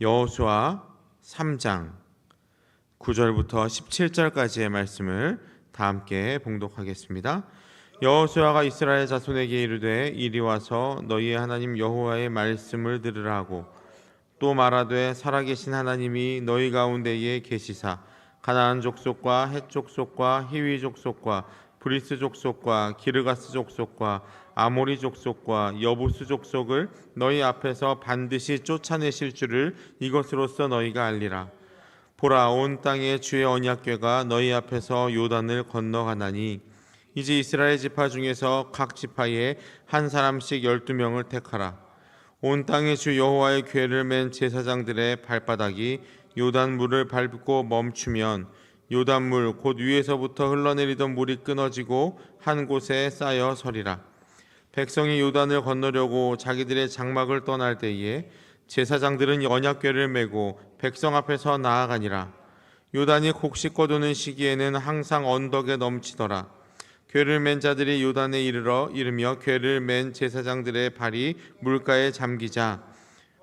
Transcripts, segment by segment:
여호수아 3장 9절부터 17절까지의 말씀을 다 함께 봉독하겠습니다. 여호수아가 이스라엘 자손에게 이르되 이리 와서 너희의 하나님 여호와의 말씀을 들으라 하고 또 말하되 살아계신 하나님이 너희 가운데에 계시사 가나안 족속과 헷 족속과 히위 족속과 브리스 족속과 기르가스 족속과 아모리 족속과 여부스 족속을 너희 앞에서 반드시 쫓아내실 줄을 이것으로써 너희가 알리라. 보라 온 땅에 주의 언약궤가 너희 앞에서 요단을 건너가나니 이제 이스라엘 지파 중에서 각 지파에 한 사람씩 열두 명을 택하라. 온 땅에 주 여호와의 궤를 맨 제사장들의 발바닥이 요단 물을 밟고 멈추면 요단물 곧 위에서부터 흘러내리던 물이 끊어지고 한 곳에 쌓여 서리라. 백성이 요단을 건너려고 자기들의 장막을 떠날 때에 제사장들은 언약궤를 메고 백성 앞에서 나아가니라. 요단이 곡식 거두는 시기에는 항상 언덕에 넘치더라. 궤를 맨 자들이 요단에 이르러 이르며 궤를 맨 제사장들의 발이 물가에 잠기자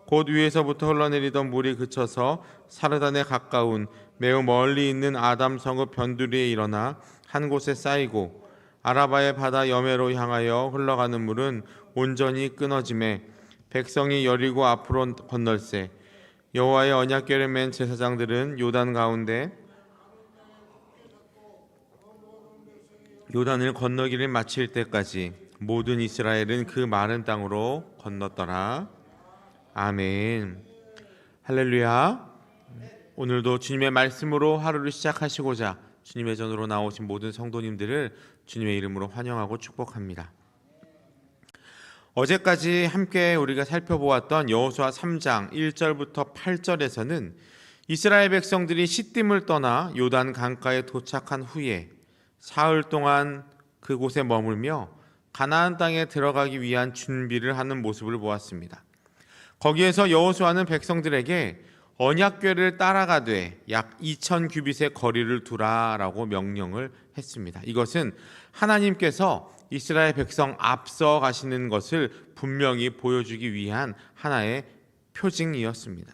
곧 위에서부터 흘러내리던 물이 그쳐서 사르단에 가까운 매우 멀리 있는 아담 성읍 변두리에 일어나 한 곳에 쌓이고 아라바의 바다 여매로 향하여 흘러가는 물은 온전히 끊어짐에 백성이 여리고 앞으로 건널세 여호와의 언약궤를 맨 제사장들은 요단 가운데 요단을 건너기를 마칠 때까지 모든 이스라엘은 그 마른 땅으로 건넜더라. 아멘. 할렐루야. 오늘도 주님의 말씀으로 하루를 시작하시고자 주님의 전으로 나오신 모든 성도님들을 주님의 이름으로 환영하고 축복합니다. 어제까지 함께 우리가 살펴보았던 여호수아 3장 1절부터 8절에서는 이스라엘 백성들이 시딤을 떠나 요단 강가에 도착한 후에 사흘 동안 그곳에 머물며 가나안 땅에 들어가기 위한 준비를 하는 모습을 보았습니다. 거기에서 여호수아는 백성들에게 언약궤를 따라가되 약 2천 규빗의 거리를 두라라고 명령을 했습니다. 이것은 하나님께서 이스라엘 백성 앞서 가시는 것을 분명히 보여주기 위한 하나의 표징이었습니다.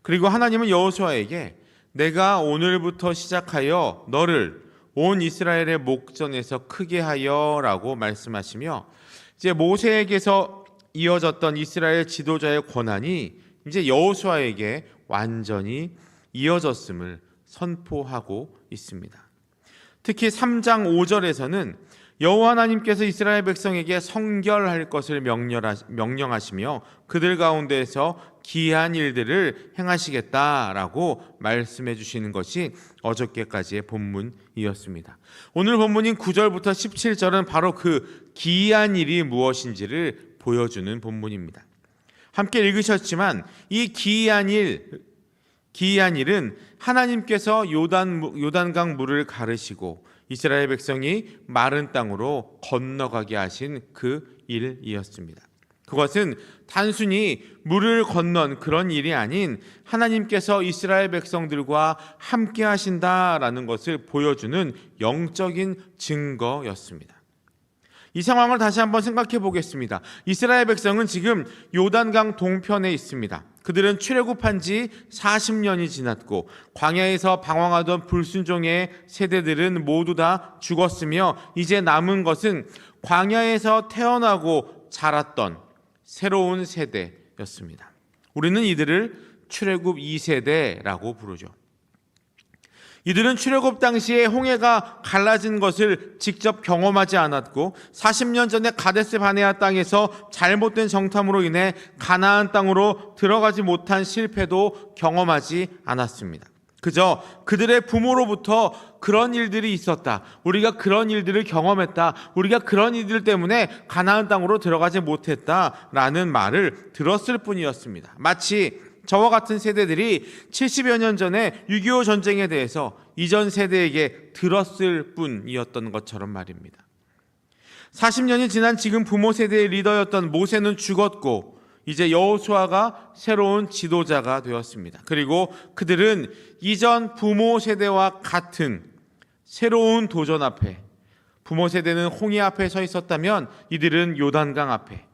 그리고 하나님은 여호수아에게 내가 오늘부터 시작하여 너를 온 이스라엘의 목전에서 크게 하여라고 말씀하시며 이제 모세에게서 이어졌던 이스라엘 지도자의 권한이 이제 여호수아에게 완전히 이어졌음을 선포하고 있습니다. 특히 3장 5절에서는 여호와 하나님께서 이스라엘 백성에게 성결할 것을 명령하시며 그들 가운데에서 기한 일들을 행하시겠다라고 말씀해 주시는 것이 어저께까지의 본문이었습니다. 오늘 본문인 9절부터 17절은 바로 그 기한 일이 무엇인지를 보여주는 본문입니다. 함께 읽으셨지만 이 기한 일 기이한 일은 하나님께서 요단 요단강 물을 가르시고 이스라엘 백성이 마른 땅으로 건너가게 하신 그 일이었습니다. 그것은 단순히 물을 건넌 그런 일이 아닌 하나님께서 이스라엘 백성들과 함께 하신다라는 것을 보여주는 영적인 증거였습니다. 이 상황을 다시 한번 생각해 보겠습니다. 이스라엘 백성은 지금 요단강 동편에 있습니다. 그들은 출애굽한 지 40년이 지났고 광야에서 방황하던 불순종의 세대들은 모두 다 죽었으며 이제 남은 것은 광야에서 태어나고 자랐던 새로운 세대였습니다. 우리는 이들을 출애굽 2세대라고 부르죠. 이들은 출애굽 당시에 홍해가 갈라진 것을 직접 경험하지 않았고 40년 전에 가데스 바네아 땅에서 잘못된 정탐으로 인해 가나안 땅으로 들어가지 못한 실패도 경험하지 않았습니다. 그저 그들의 부모로부터 그런 일들이 있었다. 우리가 그런 일들을 경험했다. 우리가 그런 일들 때문에 가나안 땅으로 들어가지 못했다라는 말을 들었을 뿐이었습니다. 마치 저와 같은 세대들이 70여 년 전에 6.25 전쟁에 대해서 이전 세대에게 들었을 뿐이었던 것처럼 말입니다. 40년이 지난 지금 부모 세대의 리더였던 모세는 죽었고 이제 여호수아가 새로운 지도자가 되었습니다. 그리고 그들은 이전 부모 세대와 같은 새로운 도전 앞에 부모 세대는 홍해 앞에 서 있었다면 이들은 요단강 앞에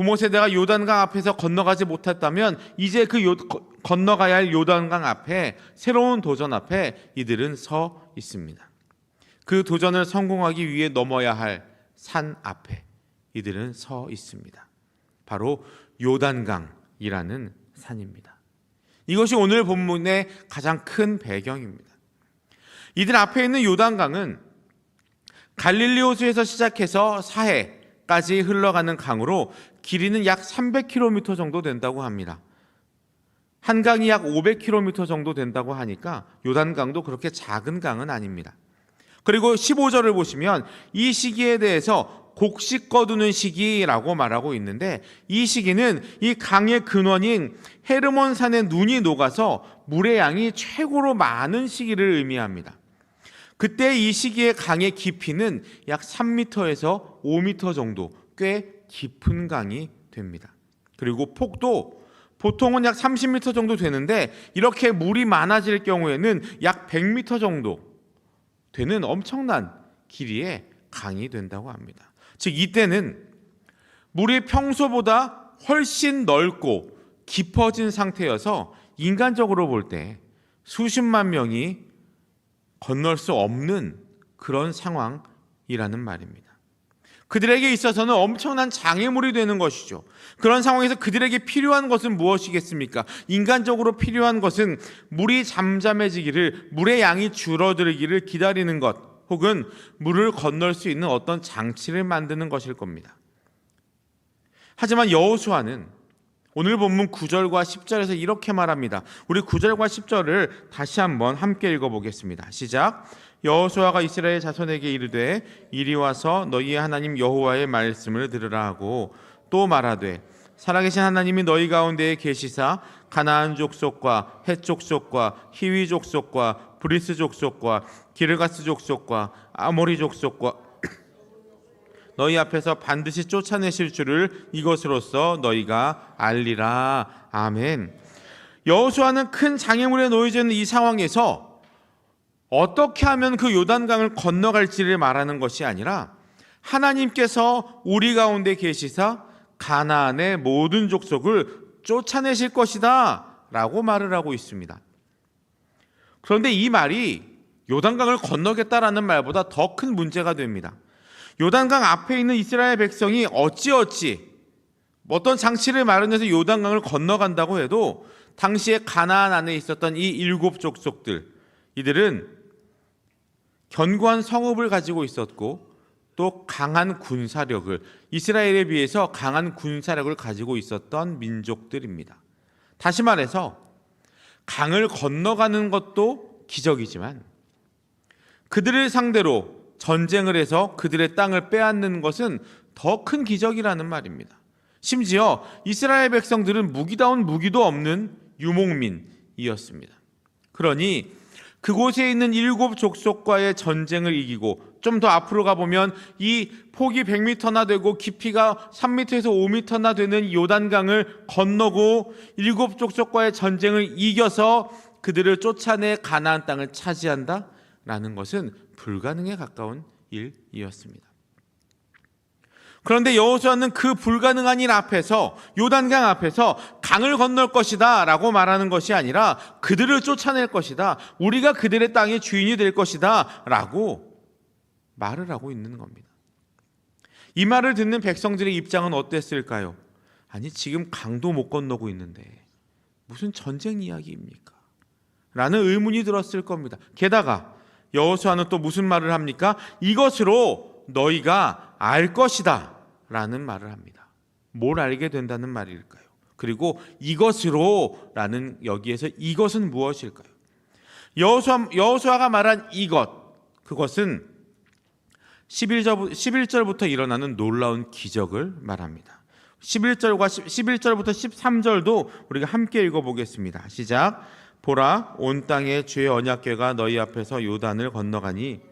부모 세대가 요단강 앞에서 건너가지 못했다면 이제 그 요- 거- 건너가야 할 요단강 앞에 새로운 도전 앞에 이들은 서 있습니다. 그 도전을 성공하기 위해 넘어야 할 산 앞에 이들은 서 있습니다. 바로 요단강이라는 산입니다. 이것이 오늘 본문의 가장 큰 배경입니다. 이들 앞에 있는 요단강은 갈릴리 호수에서 시작해서 사해까지 흘러가는 강으로 길이는 약 300km 정도 된다고 합니다. 한강이 약 500km 정도 된다고 하니까 요단강도 그렇게 작은 강은 아닙니다. 그리고 15절을 보시면 이 시기에 대해서 곡식 거두는 시기라고 말하고 있는데 이 시기는 이 강의 근원인 헤르몬 산의 눈이 녹아서 물의 양이 최고로 많은 시기를 의미합니다. 그때 이 시기의 강의 깊이는 약 3m에서 5m 정도 꽤 깊은 강이 됩니다. 그리고 폭도 보통은 약 30m 정도 되는데 이렇게 물이 많아질 경우에는 약 100m 정도 되는 엄청난 길이의 강이 된다고 합니다. 즉 이때는 물이 평소보다 훨씬 넓고 깊어진 상태여서 인간적으로 볼 때 수십만 명이 건널 수 없는 그런 상황이라는 말입니다. 그들에게 있어서는 엄청난 장애물이 되는 것이죠. 그런 상황에서 그들에게 필요한 것은 무엇이겠습니까? 인간적으로 필요한 것은 물이 잠잠해지기를, 물의 양이 줄어들기를 기다리는 것, 혹은 물을 건널 수 있는 어떤 장치를 만드는 것일 겁니다. 하지만 여호수아는 오늘 본문 9절과 10절에서 이렇게 말합니다. 우리 9절과 10절을 다시 한번 함께 읽어보겠습니다. 시작. 여호수아가 이스라엘 자손에게 이르되 이리 와서 너희의 하나님 여호와의 말씀을 들으라 하고 또 말하되 살아계신 하나님이 너희 가운데에 계시사 가나안 족속과 헷 족속과 히위 족속과 브리스 족속과 기르가스 족속과 아모리 족속과 너희 앞에서 반드시 쫓아내실 줄을 이것으로써 너희가 알리라. 아멘. 여호수아는 큰 장애물에 놓여져 있는 이 상황에서 어떻게 하면 그 요단강을 건너갈지를 말하는 것이 아니라 하나님께서 우리 가운데 계시사 가나안의 모든 족속을 쫓아내실 것이다 라고 말을 하고 있습니다. 그런데 이 말이 요단강을 건너겠다라는 말보다 더 큰 문제가 됩니다. 요단강 앞에 있는 이스라엘 백성이 어찌어찌 어떤 장치를 마련해서 요단강을 건너간다고 해도 당시에 가나안 안에 있었던 이 일곱 족속들 이들은 견고한 성읍을 가지고 있었고 또 강한 군사력을 이스라엘에 비해서 강한 군사력을 가지고 있었던 민족들입니다. 다시 말해서 강을 건너가는 것도 기적이지만 그들을 상대로 전쟁을 해서 그들의 땅을 빼앗는 것은 더 큰 기적이라는 말입니다. 심지어 이스라엘 백성들은 무기다운 무기도 없는 유목민이었습니다. 그러니 그곳에 있는 일곱 족속과의 전쟁을 이기고 좀 더 앞으로 가보면 이 폭이 100m나 되고 깊이가 3m에서 5m나 되는 요단강을 건너고 일곱 족속과의 전쟁을 이겨서 그들을 쫓아내 가나안 땅을 차지한다 라는 것은 불가능에 가까운 일이었습니다. 그런데 여호수아는 그 불가능한 일 앞에서 요단강 앞에서 강을 건널 것이다라고 말하는 것이 아니라 그들을 쫓아낼 것이다. 우리가 그들의 땅의 주인이 될 것이다라고 말을 하고 있는 겁니다. 이 말을 듣는 백성들의 입장은 어땠을까요? 아니 지금 강도 못 건너고 있는데 무슨 전쟁 이야기입니까? 라는 의문이 들었을 겁니다. 게다가 여호수아는 또 무슨 말을 합니까? 이것으로 너희가 알 것이다 라는 말을 합니다. 뭘 알게 된다는 말일까요? 그리고 이것으로 라는 여기에서 이것은 무엇일까요? 여호수아, 여호수아가 말한 이것 그것은 11절, 11절부터 일어나는 놀라운 기적을 말합니다. 11절과 11절부터 13절도 우리가 함께 읽어보겠습니다. 시작. 보라 온 땅에 주의 언약궤가 너희 앞에서 요단을 건너가니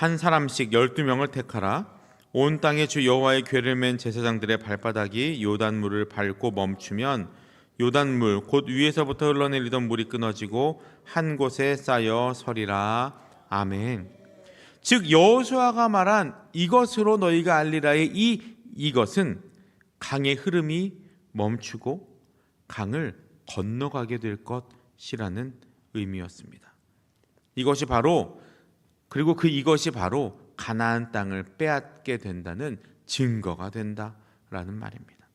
한 사람씩 열두 명을 택하라. 온 땅에 주 여호와의 궤를 맨 제사장들의 발바닥이 요단물을 밟고 멈추면 요단물 곧 위에서부터 흘러내리던 물이 끊어지고 한 곳에 쌓여 서리라. 아멘. 즉 여호수아가 말한 이것으로 너희가 알리라의 이 이것은 강의 흐름이 멈추고 강을 건너가게 될 것이라는 의미였습니다. 이것이 바로 그리고 그 이것이 바로 가나안 땅을 빼앗게 된다는 증거가 된다라는 말입니다.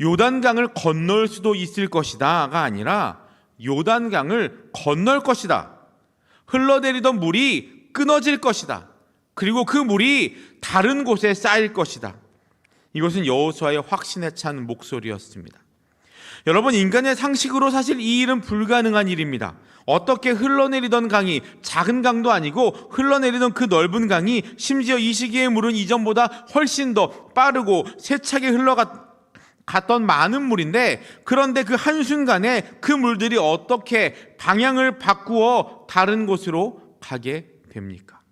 요단강을 건널 수도 있을 것이다가 아니라 요단강을 건널 것이다. 흘러내리던 물이 끊어질 것이다. 그리고 그 물이 다른 곳에 쌓일 것이다. 이것은 여호수아의 확신에 찬 목소리였습니다. 여러분 인간의 상식으로 사실 이 일은 불가능한 일입니다. 어떻게 흘러내리던 강이 작은 강도 아니고 흘러내리던 그 넓은 강이 심지어 이 시기의 물은 이전보다 훨씬 더 빠르고 세차게 흘러갔던 많은 물인데 그런데 그 한순간에 그 물들이 어떻게 방향을 바꾸어 다른 곳으로 가게 됩니까?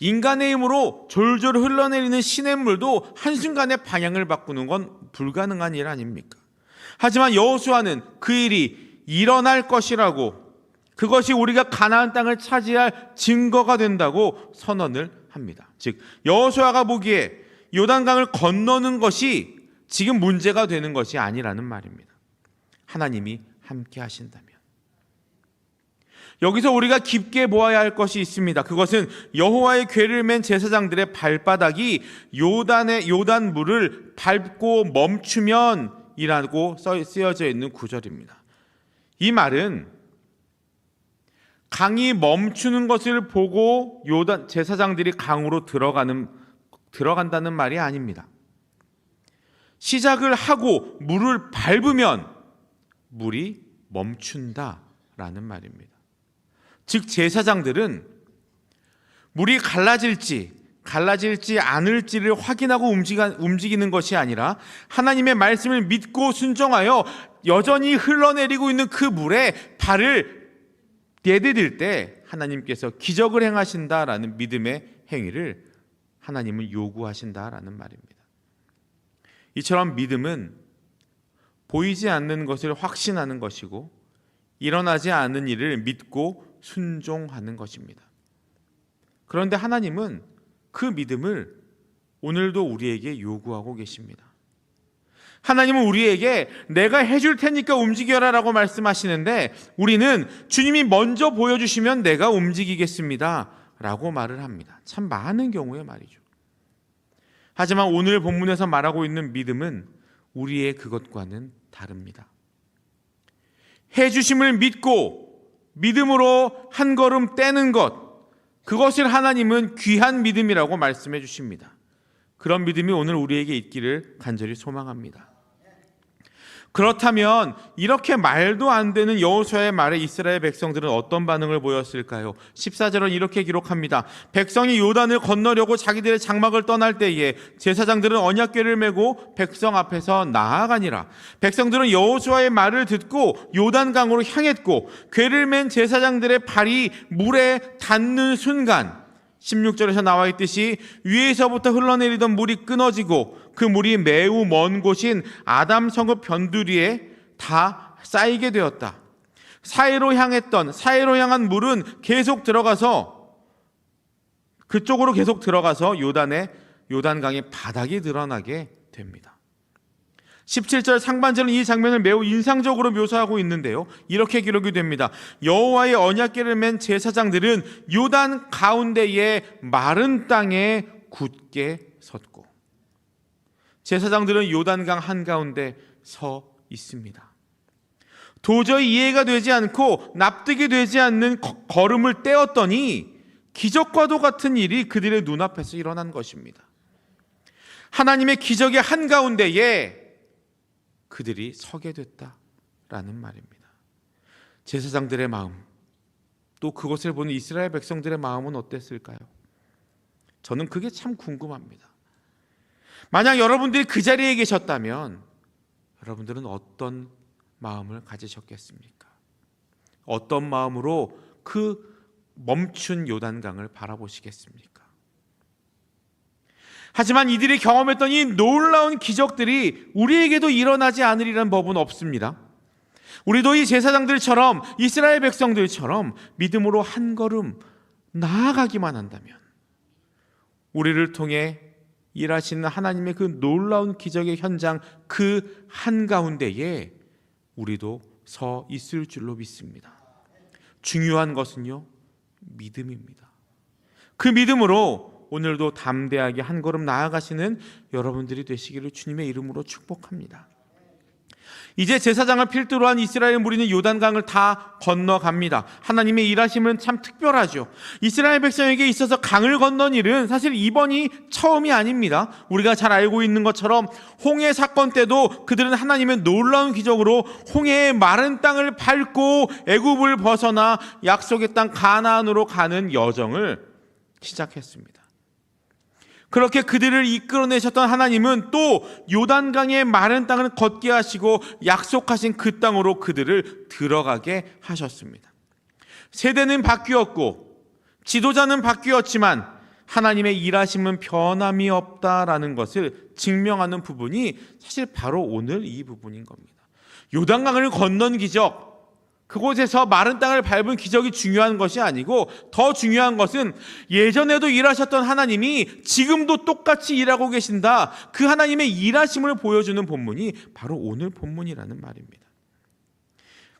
인간의 힘으로 졸졸 흘러내리는 시냇물도 한순간에 방향을 바꾸는 건 불가능한 일 아닙니까? 하지만 여호수아는 그 일이 일어날 것이라고 그것이 우리가 가나안 땅을 차지할 증거가 된다고 선언을 합니다. 즉 여호수아가 보기에 요단강을 건너는 것이 지금 문제가 되는 것이 아니라는 말입니다. 하나님이 함께 하신다면 여기서 우리가 깊게 보아야 할 것이 있습니다. 그것은 여호와의 궤를 맨 제사장들의 발바닥이 요단의 요단 물을 밟고 멈추면 이라고 쓰여져 있는 구절입니다. 이 말은 강이 멈추는 것을 보고 요단 제사장들이 강으로 들어가는 들어간다는 말이 아닙니다. 시작을 하고 물을 밟으면 물이 멈춘다라는 말입니다. 즉 제사장들은 물이 갈라질지 갈라질지 않을지를 확인하고 움직이는 것이 아니라 하나님의 말씀을 믿고 순종하여 여전히 흘러내리고 있는 그 물에 발을 내디딜 때 하나님께서 기적을 행하신다라는 믿음의 행위를 하나님은 요구하신다라는 말입니다. 이처럼 믿음은 보이지 않는 것을 확신하는 것이고 일어나지 않는 일을 믿고 순종하는 것입니다. 그런데 하나님은 그 믿음을 오늘도 우리에게 요구하고 계십니다. 하나님은 우리에게 내가 해줄 테니까 움직여라 라고 말씀하시는데 우리는 주님이 먼저 보여주시면 내가 움직이겠습니다. 라고 말을 합니다. 참 많은 경우의 말이죠. 하지만 오늘 본문에서 말하고 있는 믿음은 우리의 그것과는 다릅니다. 해주심을 믿고 믿음으로 한 걸음 떼는 것, 그것을 하나님은 귀한 믿음이라고 말씀해 주십니다. 그런 믿음이 오늘 우리에게 있기를 간절히 소망합니다. 그렇다면 이렇게 말도 안 되는 여호수아의 말에 이스라엘 백성들은 어떤 반응을 보였을까요? 14절은 이렇게 기록합니다. 백성이 요단을 건너려고 자기들의 장막을 떠날 때에 제사장들은 언약궤를 메고 백성 앞에서 나아가니라. 백성들은 여호수아의 말을 듣고 요단강으로 향했고 궤를 맨 제사장들의 발이 물에 닿는 순간 16절에서 나와 있듯이 위에서부터 흘러내리던 물이 끊어지고 그 물이 매우 먼 곳인 아담 성읍 변두리에 다 쌓이게 되었다. 사해로 향했던 사해로 향한 물은 계속 들어가서 그쪽으로 계속 들어가서 요단의 요단강의 바닥이 드러나게 됩니다. 17절 상반절은 이 장면을 매우 인상적으로 묘사하고 있는데요. 이렇게 기록이 됩니다. 여호와의 언약궤를 맨 제사장들은 요단 가운데의 마른 땅에 굳게 섰고 제사장들은 요단강 한가운데 서 있습니다. 도저히 이해가 되지 않고 납득이 되지 않는 걸음을 떼었더니 기적과도 같은 일이 그들의 눈앞에서 일어난 것입니다. 하나님의 기적의 한가운데에 그들이 서게 됐다라는 말입니다. 제사장들의 마음, 또 그것을 보는 이스라엘 백성들의 마음은 어땠을까요? 저는 그게 참 궁금합니다. 만약 여러분들이 그 자리에 계셨다면 여러분들은 어떤 마음을 가지셨겠습니까? 어떤 마음으로 그 멈춘 요단강을 바라보시겠습니까? 하지만 이들이 경험했던 이 놀라운 기적들이 우리에게도 일어나지 않으리란 법은 없습니다. 우리도 이 제사장들처럼 이스라엘 백성들처럼 믿음으로 한 걸음 나아가기만 한다면 우리를 통해 일하시는 하나님의 그 놀라운 기적의 현장 그 한가운데에 우리도 서 있을 줄로 믿습니다. 중요한 것은요, 믿음입니다. 그 믿음으로 오늘도 담대하게 한 걸음 나아가시는 여러분들이 되시기를 주님의 이름으로 축복합니다. 이제 제사장을 필두로 한 이스라엘 무리는 요단강을 다 건너갑니다. 하나님의 일하심은 참 특별하죠. 이스라엘 백성에게 있어서 강을 건넌 일은 사실 이번이 처음이 아닙니다. 우리가 잘 알고 있는 것처럼 홍해 사건 때도 그들은 하나님의 놀라운 기적으로 홍해의 마른 땅을 밟고 애굽을 벗어나 약속의 땅 가나안으로 가는 여정을 시작했습니다. 그렇게 그들을 이끌어내셨던 하나님은 또 요단강의 마른 땅을 걷게 하시고 약속하신 그 땅으로 그들을 들어가게 하셨습니다. 세대는 바뀌었고 지도자는 바뀌었지만 하나님의 일하심은 변함이 없다라는 것을 증명하는 부분이 사실 바로 오늘 이 부분인 겁니다. 요단강을 건넌 기적, 그곳에서 마른 땅을 밟은 기적이 중요한 것이 아니고 더 중요한 것은 예전에도 일하셨던 하나님이 지금도 똑같이 일하고 계신다. 그 하나님의 일하심을 보여주는 본문이 바로 오늘 본문이라는 말입니다.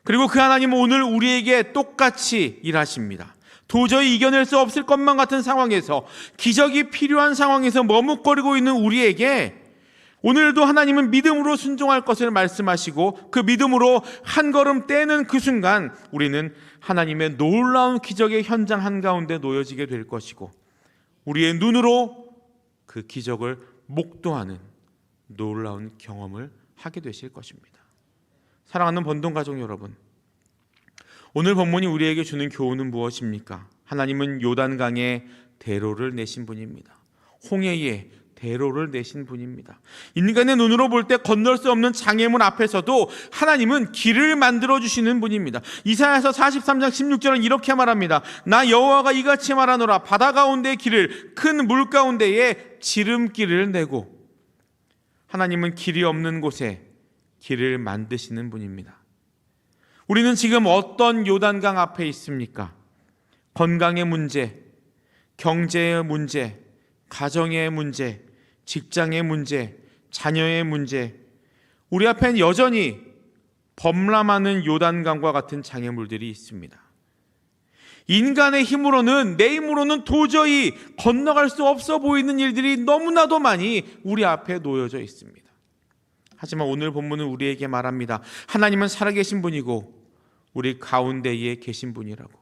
그리고 그 하나님은 오늘 우리에게 똑같이 일하십니다. 도저히 이겨낼 수 없을 것만 같은 상황에서 기적이 필요한 상황에서 머뭇거리고 있는 우리에게 오늘도 하나님은 믿음으로 순종할 것을 말씀하시고 그 믿음으로 한 걸음 떼는 그 순간 우리는 하나님의 놀라운 기적의 현장 한가운데 놓여지게 될 것이고 우리의 눈으로 그 기적을 목도하는 놀라운 경험을 하게 되실 것입니다. 사랑하는 번동 가족 여러분, 오늘 본문이 우리에게 주는 교훈은 무엇입니까? 하나님은 요단강에 대로를 내신 분입니다. 홍해에 대로를 내신 분입니다. 인간의 눈으로 볼 때 건널 수 없는 장애물 앞에서도 하나님은 길을 만들어 주시는 분입니다. 이사야서 43장 16절은 이렇게 말합니다. 나 여호와가 이같이 말하노라 바다 가운데 길을 큰 물 가운데에 지름길을 내고 하나님은 길이 없는 곳에 길을 만드시는 분입니다. 우리는 지금 어떤 요단강 앞에 있습니까? 건강의 문제, 경제의 문제, 가정의 문제, 직장의 문제, 자녀의 문제, 우리 앞엔 여전히 범람하는 요단강과 같은 장애물들이 있습니다. 인간의 힘으로는 내 힘으로는 도저히 건너갈 수 없어 보이는 일들이 너무나도 많이 우리 앞에 놓여져 있습니다. 하지만 오늘 본문은 우리에게 말합니다. 하나님은 살아계신 분이고 우리 가운데에 계신 분이라고.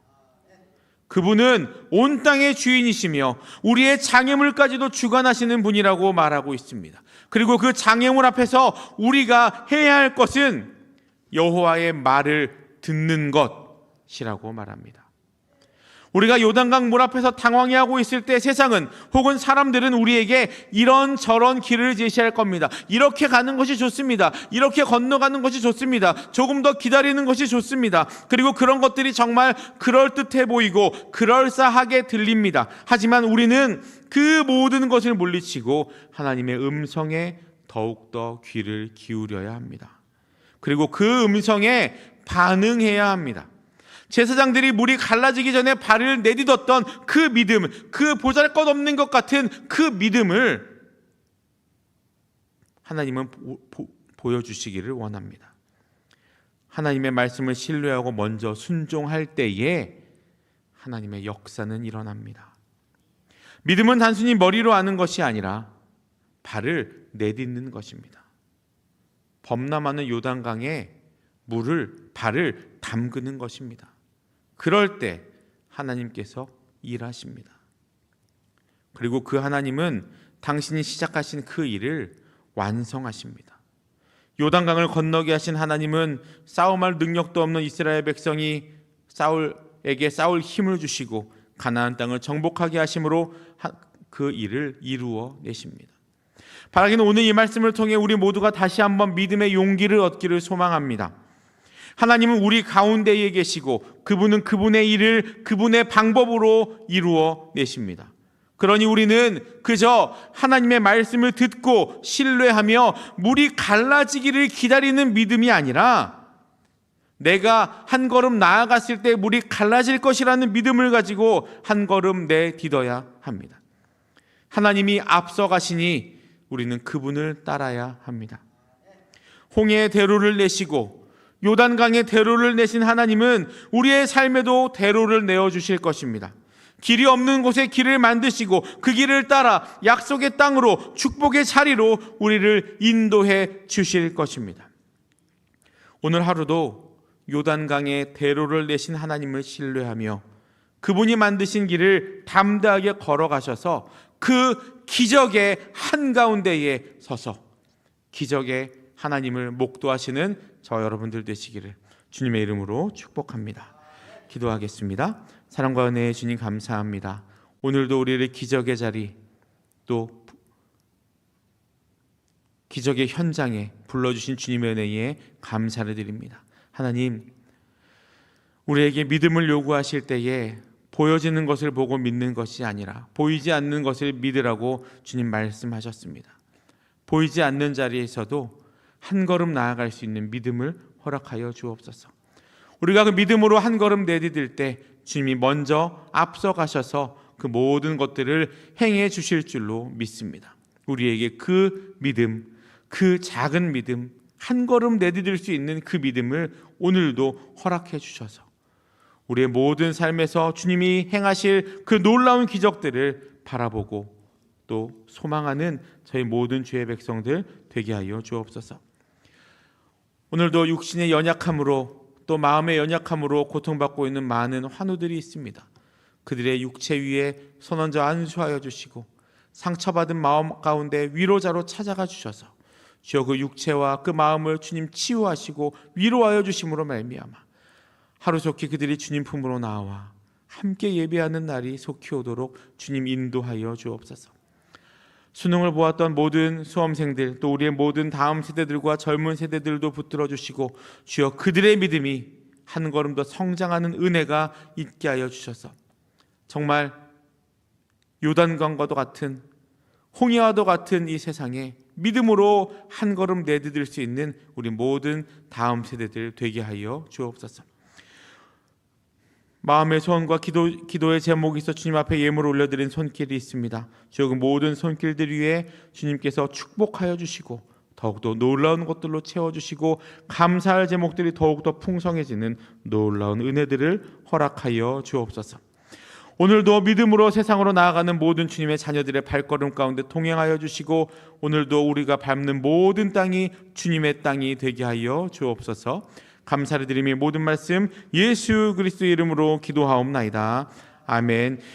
그분은 온 땅의 주인이시며 우리의 장애물까지도 주관하시는 분이라고 말하고 있습니다. 그리고 그 장애물 앞에서 우리가 해야 할 것은 여호와의 말을 듣는 것이라고 말합니다. 우리가 요단강 물 앞에서 당황해하고 있을 때 세상은 혹은 사람들은 우리에게 이런 저런 길을 제시할 겁니다. 이렇게 가는 것이 좋습니다. 이렇게 건너가는 것이 좋습니다. 조금 더 기다리는 것이 좋습니다. 그리고 그런 것들이 정말 그럴듯해 보이고 그럴싸하게 들립니다. 하지만 우리는 그 모든 것을 물리치고 하나님의 음성에 더욱더 귀를 기울여야 합니다. 그리고 그 음성에 반응해야 합니다. 제사장들이 물이 갈라지기 전에 발을 내딛었던 그 믿음, 그 보잘 것 없는 것 같은 그 믿음을 하나님은 보, 보 여주시기를 원합니다. 하나님의 말씀을 신뢰하고 먼저 순종할 때에 하나님의 역사는 일어납니다. 믿음은 단순히 머리로 아는 것이 아니라 발을 내딛는 것입니다. 범람하는 요단강에 물을 발을 담그는 것입니다. 그럴 때 하나님께서 일하십니다. 그리고 그 하나님은 당신이 시작하신 그 일을 완성하십니다. 요단강을 건너게 하신 하나님은 싸움할 능력도 없는 이스라엘 백성이 싸울에게 싸울 힘을 주시고 가나안 땅을 정복하게 하심으로 그 일을 이루어 내십니다. 바라기는 오늘 이 말씀을 통해 우리 모두가 다시 한번 믿음의 용기를 얻기를 소망합니다. 하나님은 우리 가운데에 계시고 그분은 그분의 일을 그분의 방법으로 이루어 내십니다. 그러니 우리는 그저 하나님의 말씀을 듣고 신뢰하며 물이 갈라지기를 기다리는 믿음이 아니라 내가 한 걸음 나아갔을 때 물이 갈라질 것이라는 믿음을 가지고 한 걸음 내딛어야 합니다. 하나님이 앞서가시니 우리는 그분을 따라야 합니다. 홍해의 대로를 내시고 요단강의 대로를 내신 하나님은 우리의 삶에도 대로를 내어 주실 것입니다. 길이 없는 곳에 길을 만드시고 그 길을 따라 약속의 땅으로 축복의 자리로 우리를 인도해 주실 것입니다. 오늘 하루도 요단강의 대로를 내신 하나님을 신뢰하며 그분이 만드신 길을 담대하게 걸어가셔서 그 기적의 한가운데에 서서 기적의 하나님을 목도하시는 저 여러분들 되시기를 주님의 이름으로 축복합니다. 기도하겠습니다. 사랑과 은혜의 주님 감사합니다. 오늘도 우리를 기적의 자리 또 기적의 현장에 불러주신 주님의 은혜에 감사를 드립니다. 하나님, 우리에게 믿음을 요구하실 때에 보여지는 것을 보고 믿는 것이 아니라 보이지 않는 것을 믿으라고 주님 말씀하셨습니다. 보이지 않는 자리에서도 한 걸음 나아갈 수 있는 믿음을 허락하여 주옵소서. 우리가 그 믿음으로 한 걸음 내디딜 때 주님이 먼저 앞서 가셔서 그 모든 것들을 행해 주실 줄로 믿습니다. 우리에게 그 믿음, 그 작은 믿음, 한 걸음 내디딜 수 있는 그 믿음을 오늘도 허락해 주셔서 우리의 모든 삶에서 주님이 행하실 그 놀라운 기적들을 바라보고 또 소망하는 저희 모든 주의 백성들 되게 하여 주옵소서. 오늘도 육신의 연약함으로 또 마음의 연약함으로 고통받고 있는 많은 환우들이 있습니다. 그들의 육체 위에 선언자 안수하여 주시고 상처받은 마음 가운데 위로자로 찾아가 주셔서 주여 그 육체와 그 마음을 주님 치유하시고 위로하여 주심으로 말미암아 하루속히 그들이 주님 품으로 나와 함께 예배하는 날이 속히 오도록 주님 인도하여 주옵소서. 수능을 보았던 모든 수험생들 또 우리의 모든 다음 세대들과 젊은 세대들도 붙들어 주시고 주여 그들의 믿음이 한 걸음 더 성장하는 은혜가 있게 하여 주셔서 정말 요단강과도 같은 홍해와도 같은 이 세상에 믿음으로 한 걸음 내디딜 수 있는 우리 모든 다음 세대들 되게 하여 주옵소서. 마음의 소원과 기도, 기도의 제목이 있어 주님 앞에 예물을 올려드린 손길이 있습니다. 주여 그 모든 손길들 위에 주님께서 축복하여 주시고 더욱더 놀라운 것들로 채워주시고 감사할 제목들이 더욱더 풍성해지는 놀라운 은혜들을 허락하여 주옵소서. 오늘도 믿음으로 세상으로 나아가는 모든 주님의 자녀들의 발걸음 가운데 동행하여 주시고 오늘도 우리가 밟는 모든 땅이 주님의 땅이 되게 하여 주옵소서. 감사를 드리며 모든 말씀 예수 그리스도 이름으로 기도하옵나이다. 아멘.